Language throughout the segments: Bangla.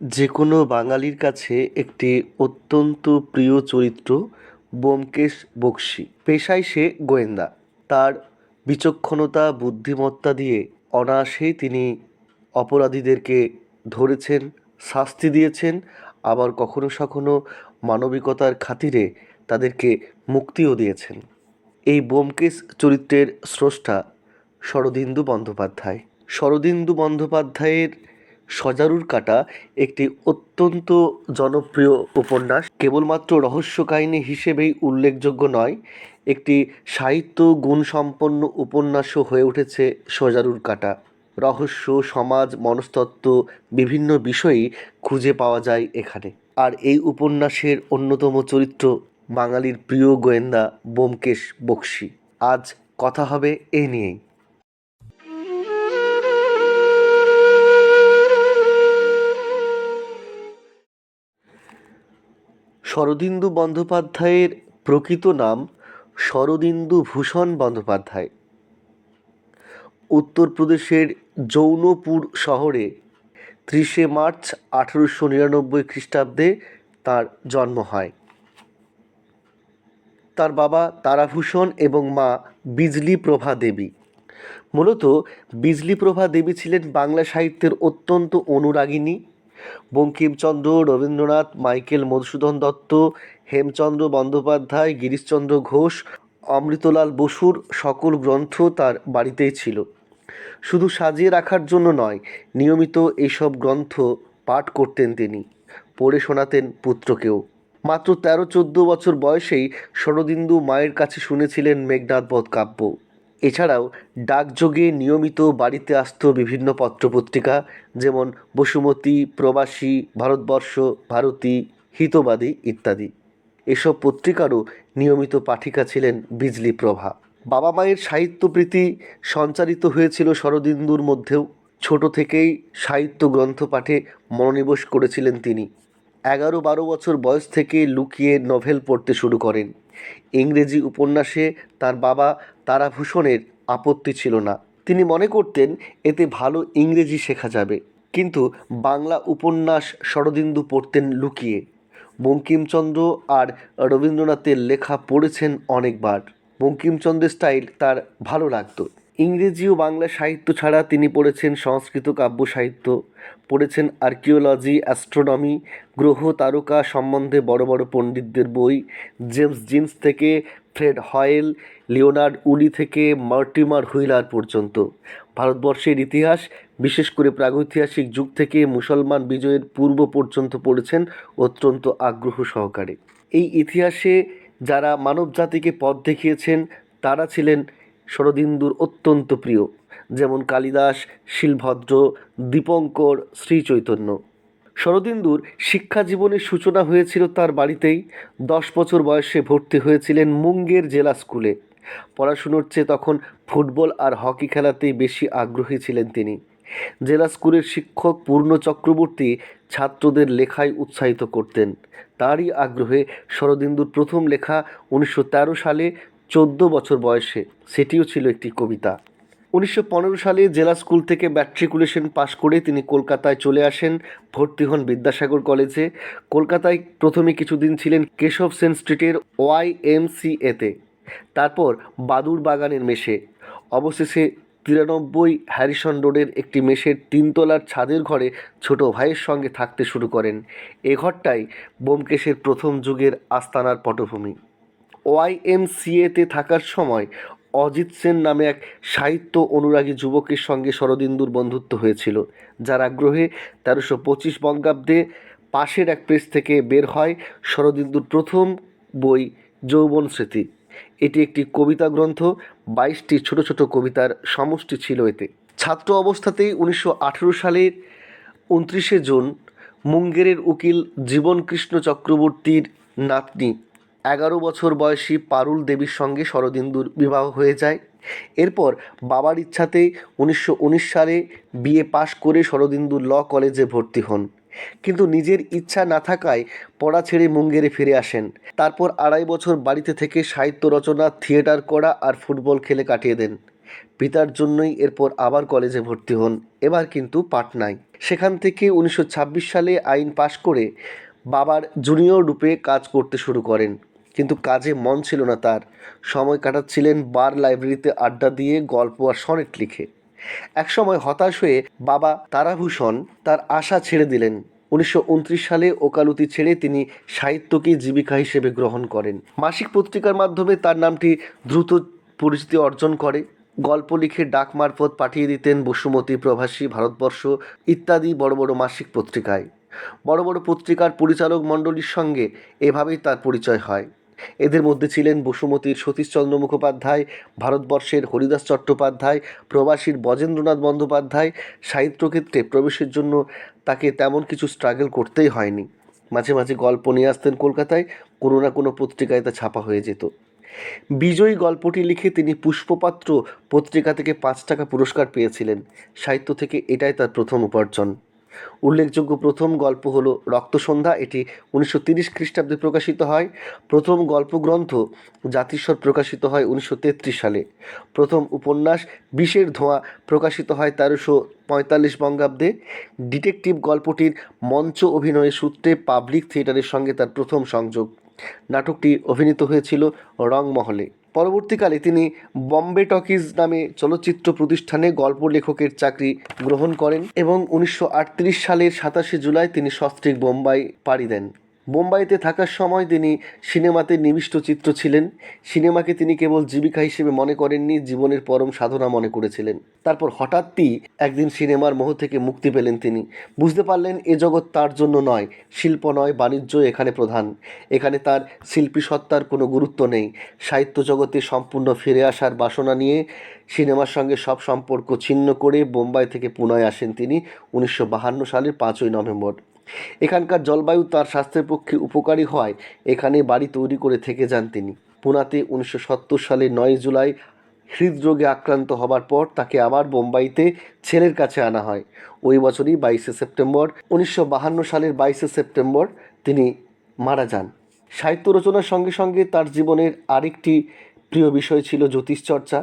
যে কোনো বাঙালির কাছে একটি অত্যন্ত প্রিয় চরিত্র, ব্যোমকেশ বক্সী। পেশায় সে গোয়েন্দা। তার বিচক্ষণতা, বুদ্ধিমত্তা দিয়ে অনায়াসেই তিনি অপরাধীদেরকে ধরেছেন, শাস্তি দিয়েছেন, আবার কখনো সখনো মানবিকতার খাতিরে তাদেরকে মুক্তিও দিয়েছেন। এই ব্যোমকেশ চরিত্রের স্রষ্টা শরদিন্দু বন্দ্যোপাধ্যায়। শরদিন্দু বন্দ্যোপাধ্যায়ের সজারুর কাটা একটি অত্যন্ত জনপ্রিয় উপন্যাস। কেবলমাত্র রহস্য কাহিনী হিসেবেই উল্লেখযোগ্য নয়, একটি সাহিত্য গুণসম্পন্ন উপন্যাসও হয়ে উঠেছে সজারুর কাটা। রহস্য, সমাজ, মনস্তত্ত্ব বিভিন্ন বিষয়ই খুঁজে পাওয়া যায় এখানে। আর এই উপন্যাসের অন্যতম চরিত্র বাঙালির প্রিয় গোয়েন্দা ব্যোমকেশ বক্সী। আজ কথা হবে এই নিয়েই। শরদিন্দু বন্দ্যোপাধ্যায়ের প্রকৃত নাম শরদিন্দু ভূষণ বন্দ্যোপাধ্যায়। উত্তরপ্রদেশের জৌনপুর শহরে ত্রিশে মার্চ আঠেরোশো নিরানব্বই খ্রিস্টাব্দে তার জন্ম হয়। তার বাবা তারাভূষণ এবং মা বিজলি প্রভা দেবী। মূলত বিজলি প্রভা দেবী ছিলেন বাংলা সাহিত্যের অত্যন্ত অনুরাগিনী বঙ্কিমচন্দ্র, রবীন্দ্রনাথ, মাইকেল মধুসূদন দত্ত, হেমচন্দ্র বন্দ্যোপাধ্যায়, গিরিশচন্দ্র ঘোষ, অমৃতলাল বসুর সকল গ্রন্থ তার বাড়িতেই ছিল। শুধু সাজিয়ে রাখার জন্য নয়, নিয়মিত এইসব গ্রন্থ পাঠ করতেন তিনি, পড়ে শোনাতেন পুত্রকেও। মাত্র তেরো চোদ্দ বছর বয়সেই শরদিন্দু মায়ের কাছে শুনেছিলেন মেঘনাদ বধ কাব্য। এছাড়াও ডাকযোগে নিয়মিত বাড়িতে আসত বিভিন্ন পত্রপত্রিকা, যেমন বসুমতী, প্রবাসী, ভারতবর্ষ, ভারতী, হিতবাদী ইত্যাদি। এসব পত্রিকারও নিয়মিত পাঠিকা ছিলেন বিজলি প্রভা। বাবা মায়ের সাহিত্যপ্রীতি সঞ্চারিত হয়েছিল শরদিন্দুর মধ্যেও। ছোট থেকেই সাহিত্য গ্রন্থ পাঠে মনোনিবেশ করেছিলেন তিনি। এগারো বারো বছর বয়স থেকে লুকিয়ে নভেল পড়তে শুরু করেন। ইংরেজি উপন্যাসে তার বাবা তারাভূষণের আপত্তি ছিল না। তিনি মনে করতেন, এতে ভালো ইংরেজি শেখা যাবে। কিন্তু বাংলা উপন্যাস শরদিন্দু পড়তেন লুকিয়ে। বঙ্কিমচন্দ্র আর রবীন্দ্রনাথের লেখা পড়েছেন অনেকবার। বঙ্কিমচন্দ্রের স্টাইল তার ভালো লাগতো। ইংরেজি ও বাংলা সাহিত্য ছাড়া তিনি পড়েছেন সংস্কৃত, কাব্য সাহিত্য, পড়েছেন আর্কিওলজি, অ্যাস্ট্রোনমি, গ্রহ, তারকা সম্বন্ধে বড় বড় পণ্ডিতদের বই, জেমস জিন্স থেকে, ফ্রেড হয়েল, লিওনার্ড উলি থেকে, মার্টিমার হুইলার পর্যন্ত। ভারতবর্ষের ইতিহাস, বিশেষ করে প্রাগৈতিহাসিক যুগ থেকে মুসলমান বিজয়ের পূর্ব পর্যন্ত পড়েছেন অত্যন্ত আগ্রহ সহকারে। এই ইতিহাসে যারা মানবজাতিকে পথ দেখিয়েছেন, তারা ছিলেন শরদিন্দুর অত্যন্ত প্রিয়, যেমন কালিদাস, শিলভদ্র, দীপঙ্কর শ্রীচৈতন্য শরদিন্দুর শিক্ষা জীবনের সূচনা হয়েছিল তার বাড়িতেই। দশ বছর বয়সে ভর্তি হয়েছিলেন মুঙ্গের জেলা স্কুলে। পড়াশুনোর চেয়ে তখন ফুটবল আর হকি খেলাতেই বেশি আগ্রহী ছিলেন তিনি। জেলা স্কুলের শিক্ষক পূর্ণ চক্রবর্তী ছাত্রদের লেখায় উৎসাহিত করতেন। তারই আগ্রহে শরদিন্দুর প্রথম লেখা উনিশশো তেরো সালে চোদ্দ বছর বয়সে সেটিও ছিল একটি কবিতা। উনিশশো পনেরো সালে জেলা স্কুল থেকে ম্যাট্রিকুলেশন পাশ করে তিনি কলকাতায় চলে আসেন, ভর্তি হন বিদ্যাসাগর কলেজে। কলকাতায় প্রথমে কিছুদিন ছিলেন কেশব সেন স্ট্রিটের ওয়াই এম সি এতে। তারপর বাদুর বাগানের মেশে অবশেষে তিরানব্বই হ্যারিসন রোডের একটি মেসের তিনতলার ছাদের ঘরে ছোট ভাইয়ের সঙ্গে থাকতে শুরু করেন। এ ঘরটাই ব্যোমকেশের প্রথম যুগের আস্তানার পটভূমি। ওয়াইএমসিএতে থাকার সময় অজিত সেন নামে এক সাহিত্য অনুরাগী যুবকের সঙ্গে শরদিন্দুর বন্ধুত্ব হয়েছিল। যার আগ্রহে তেরোশো পঁচিশ বঙ্গাব্দে পাশের এক প্রেস থেকে বের হয় শরদিন্দুর প্রথম বই যৌবন স্মৃতি। এটি একটি কবিতা গ্রন্থ, বাইশটি ছোট ছোট কবিতার সমষ্টি ছিল এতে। ছাত্র অবস্থাতেই উনিশশো আঠেরো সালের উনত্রিশে জুন মুঙ্গেরের উকিল জীবনকৃষ্ণ চক্রবর্তীর নাতনি এগারো বছর বয়সী পারুল দেবীর সঙ্গে শরদিন্দুর বিবাহ হয়ে যায়। এরপর বাবার ইচ্ছাতে উনিশশো উনিশ সালে বিএ পাশ করে শরদিন্দু ল কলেজে ভর্তি হন। কিন্তু নিজের ইচ্ছা না থাকায় পড়া ছেড়ে মুঙ্গেরে ফিরে আসেন। তারপর আড়াই বছর বাড়িতে থেকে সাহিত্য রচনা, থিয়েটার করা আর ফুটবল খেলে কাটিয়ে দেন। পিতার জন্যই এরপর আবার কলেজে ভর্তি হন, এবার কিন্তু পাটনায়। সেখান থেকে উনিশশো ছাব্বিশ সালে আইন পাশ করে বাবার জুনিয়র রূপে কাজ করতে শুরু করেন। কিন্তু কাজে মন ছিল না তার। সময় কাটাচ্ছিলেন বার লাইব্রেরিতে আড্ডা দিয়ে গল্প আর সনেট লিখে। একসময় হতাশ হয়ে বাবা তারাভূষণ তার আশা ছেড়ে দিলেন। উনিশশো উনত্রিশ সালে ওকালতি ছেড়ে তিনি সাহিত্যকে জীবিকা হিসেবে গ্রহণ করেন। মাসিক পত্রিকার মাধ্যমে তার নামটি দ্রুত পরিচিতি অর্জন করে। গল্প লিখে ডাক মারফত পাঠিয়ে দিতেন বসুমতী, প্রভাসী, ভারতবর্ষ ইত্যাদি বড় বড় মাসিক পত্রিকায়। বড় বড় পত্রিকার পরিচালক মণ্ডলীর সঙ্গে এভাবেই তার পরিচয় হয়। এদের মধ্যে ছিলেন বসুমতীর সতীশচন্দ্র মুখোপাধ্যায়, ভারতবর্ষের হরিদাস চট্টোপাধ্যায়, প্রবাসীর বজেন্দ্রনাথ বন্দ্যোপাধ্যায়, সাহিত্যক্ষেত্রে প্রবেশের জন্য তাকে তেমন কিছু স্ট্রাগল করতেই হয়নি। মাঝে মাঝে গল্প নিয়ে আসতেন কলকাতায়, কোনো না কোনো পত্রিকায় তা ছাপা হয়ে যেত। বিজয়ী গল্পটি লিখে তিনি পুষ্পপাত্র পত্রিকা থেকে পাঁচ টাকা পুরস্কার পেয়েছিলেন। সাহিত্য থেকে এটাই তার প্রথম উপার্জন। উল্লেখযোগ্য প্রথম গল্প হলো রক্তসন্ধ্যা। এটি উনিশশো তিরিশ খ্রিস্টাব্দে প্রকাশিত হয়। প্রথম গল্পগ্রন্থ জাতিস্বর প্রকাশিত হয় উনিশশো তেত্রিশ সালে। প্রথম উপন্যাস বিষের ধোঁয়া প্রকাশিত হয় তেরোশো পঁয়তাল্লিশ বঙ্গাব্দে। ডিটেকটিভ গল্পটির মঞ্চ অভিনয়ের সূত্রে পাবলিক থিয়েটারের সঙ্গে তার প্রথম সংযোগ। নাটকটি অভিনীত হয়েছিল রংমহলে। পরবর্তীকালে তিনি বম্বে টকিজ নামে চলচ্চিত্র প্রতিষ্ঠানে গল্প লেখকের চাকরি গ্রহণ করেন এবং উনিশশো আটত্রিশ সালের সাতাশে জুলাই তিনি সস্ত্রীক বোম্বাই পাড়ি দেন। বোম্বাইতে থাকার সময় তিনি সিনেমাতে নিবিষ্ট চিত্র ছিলেন। সিনেমাকে তিনি কেবল জীবিকা হিসেবে মনে করেননি, জীবনের পরম সাধনা মনে করেছিলেন। তারপর হঠাৎই একদিন সিনেমার মোহ থেকে মুক্তি পেলেন তিনি। বুঝতে পারলেন, এ জগৎ তার জন্য নয়, শিল্প নয়, বাণিজ্য এখানে প্রধান। এখানে তার শিল্পী সত্তার কোনো গুরুত্ব নেই। সাহিত্য জগতে সম্পূর্ণ ফিরে আসার বাসনা নিয়ে সিনেমার সঙ্গে সব সম্পর্ক ছিন্ন করে বোম্বাই থেকে পুনায় আসেন তিনি উনিশশো সালের পাঁচই নভেম্বর। এখানকার জলবায়ু তার স্বাস্থ্যের পক্ষে উপকারী হওয়ায় এখানে বাড়ি তৈরি করে থেকে যান তিনি। পুনাতে উনিশশো সত্তর সালের নয় জুলাই হৃদরোগে আক্রান্ত হবার পর তাকে আবার বোম্বাইতে ছেলের কাছে আনা হয়। ওই বছরই বাইশে সেপ্টেম্বর, উনিশশো বাহান্ন সালের বাইশে সেপ্টেম্বর তিনি মারা যান। সাহিত্য রচনার সঙ্গে সঙ্গে তার জীবনের আরেকটি প্রিয় বিষয় ছিল জ্যোতিষচর্চা।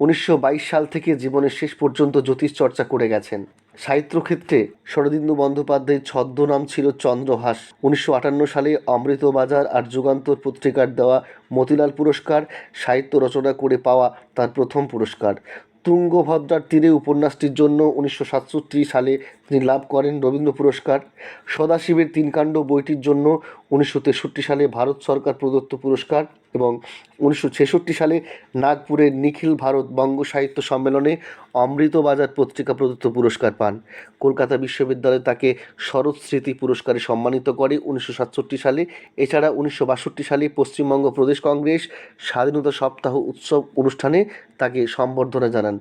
উনিশশো বাইশ সাল থেকে জীবনের শেষ পর্যন্ত জ্যোতিষ চর্চা করে গেছেন। সাহিত্যক্ষেত্রে শরদিন্দু বন্দ্যোপাধ্যায়ের ছদ্মনাম ছিল চন্দ্রহাস। উনিশশো আটান্ন সালে অমৃতবাজার আর যুগান্তর পত্রিকার দেওয়া মতিলাল পুরস্কার, সাহিত্য রচনা করে পাওয়া তার প্রথম পুরস্কার। তুঙ্গভদ্রার তীরে উপন্যাসটির জন্য উনিশশো সাতষট্টি সালে তিনি লাভ করেন রবীন্দ্র পুরস্কার। সদাশিবের তিনকাণ্ড বইটির জন্য উনিশশো তেষট্টি সালে ভারত সরকার প্রদত্ত পুরস্কার এবং উনিশশো ছেষট্টি সালে নাগপুরের নিখিল ভারত বঙ্গ সাহিত্য সম্মেলনে অমৃতবাজার পত্রিকা প্রদত্ত পুরস্কার পান। কলকাতা বিশ্ববিদ্যালয় তাকে শরৎ স্মৃতি পুরস্কারে সম্মানিত করে উনিশশো সাতষট্টি সালে। এছাড়া উনিশশো বাষট্টি সালে পশ্চিমবঙ্গ প্রদেশ কংগ্রেস স্বাধীনতা সপ্তাহ উৎসব অনুষ্ঠানে তাকে সম্বর্ধনা জানান।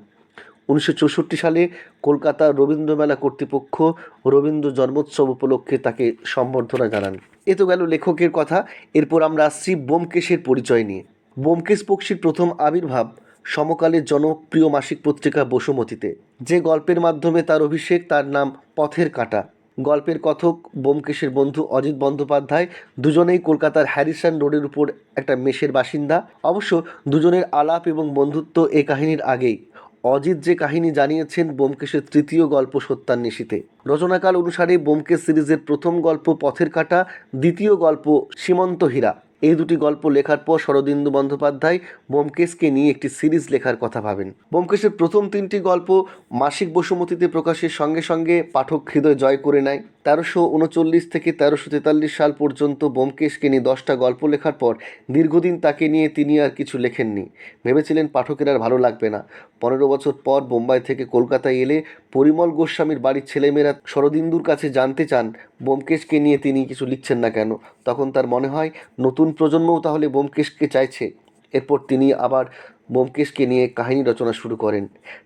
উনিশশো চৌষট্টি সালে কলকাতা রবীন্দ্রমেলা কর্তৃপক্ষ রবীন্দ্র জন্মোৎসব উপলক্ষে তাকে সম্বর্ধনা জানান। এ তো গেল লেখকের কথা। এরপর আমরা আসছি বোমকেশের পরিচয় নিয়ে। বোমকেশ বক্সির প্রথম আবির্ভাব সমকালের জনপ্রিয় মাসিক পত্রিকা বসুমতীতে। যে গল্পের মাধ্যমে তার অভিষেক, তার নাম পথের কাঁটা। গল্পের কথক বোমকেশের বন্ধু অজিত বন্দ্যোপাধ্যায় দুজনেই কলকাতার হ্যারিসন রোডের উপর একটা মেষের বাসিন্দা। অবশ্য দুজনের আলাপ এবং বন্ধুত্ব এ কাহিনীর আগেই। অজিত যে কাহিনী জানিয়েছেন বোমকেশের তৃতীয় গল্প সত্যান্বেষীতে রচনাকাল অনুসারে বোমকেশ সিরিজের প্রথম গল্প পথের কাটা, দ্বিতীয় গল্প সীমন্ত হীরা। এই দুটি গল্প লেখার পর শরদিন্দু বন্দ্যোপাধ্যায় বোমকেশকে নিয়ে একটি সিরিজ লেখার কথা ভাবেন। বোমকেশের প্রথম তিনটি গল্প মাসিক বসুমতিতে প্রকাশের সঙ্গে সঙ্গে পাঠক হৃদয় জয় করে নেয়। তেরোশো উনচল্লিশ থেকে তেরোশো তেতাল্লিশ সাল পর্যন্ত বোমকেশকে নিয়ে দশটা গল্প লেখার পর দীর্ঘদিন তাকে নিয়ে তিনি আর কিছু লেখেননি। ভেবেছিলেন পাঠকের আর ভালো লাগবে না। পনেরো বছর পর বোম্বাই থেকে কলকাতায় এলে পরিমল গোস্বামীর বাড়ির ছেলেমেয়েরা শরদিন্দুর কাছে জানতে চান বোমকেশকে নিয়ে তিনি কিছু লিখছেন না কেন। তখন তার মনে হয়, নতুন প্রজন্মও তাহলে বোমকেশকে চাইছে। এরপর তিনি আবার বোমকেশকে নিয়ে কাহিনী রচনা শুরু করেন।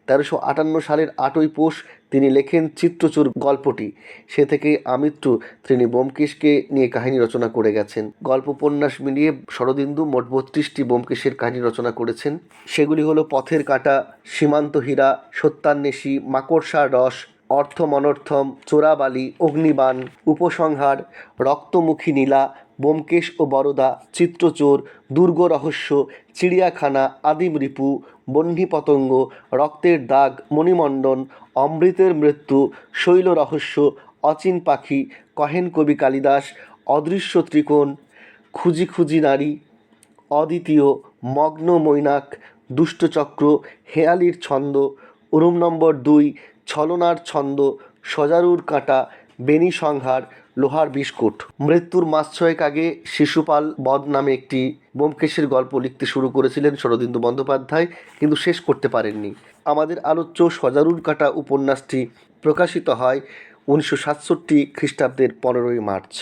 তেরোশো আটান্ন সালের আটই পৌষ তিনি লেখেন চিত্রচুর গল্পটি। সে থেকে আমৃত্যু তিনি বোমকেশকে নিয়ে কাহিনী রচনা করে গেছেন। গল্প উপন্যাস মিলিয়ে শরদিন্দু মোট বত্রিশটি বোমকেশের কাহিনী রচনা করেছেন। সেগুলি হলো পথের কাঁটা, সীমান্ত হীরা, সত্যান্বেষী, মাকড়সার রস অর্থ মনর্থম চোরাবালি, অগ্নিবাণ, উপসংহার, রক্তমুখী নীলা ব্যোমকেশ ও বরদা, চিত্রচোর, দুর্গ রহস্য, চিড়িয়াখানা, আদিম রিপু বহ্নি পতঙ্গ, রক্তের দাগ, মণিমণ্ডন, অমৃতের মৃত্যু, শৈল রহস্য, অচিন পাখি, কহেন কবি কালিদাস, অদৃশ্য ত্রিকোণ, খুঁজি খুঁজি নারী, অদ্বিতীয়, মগ্ন মৈনাক দুষ্টচক্র হেয়ালির ছন্দ রুম নম্বর দুই, ছলনার ছন্দ, সজারুর কাঁটা বেনি সংহার লোহার বিস্কুট। মৃত্যুর মাস ছয়েক আগে শিশুপাল বদ নামে একটি বোমকেশের গল্প লিখতে শুরু করেছিলেন শরদিন্দু বন্দ্যোপাধ্যায়, কিন্তু শেষ করতে পারেননি। আমাদের আলোচ্য সজারুর কাটা উপন্যাসটি প্রকাশিত হয় উনিশশো সাতষট্টি খ্রিস্টাব্দের পনেরোই মার্চ।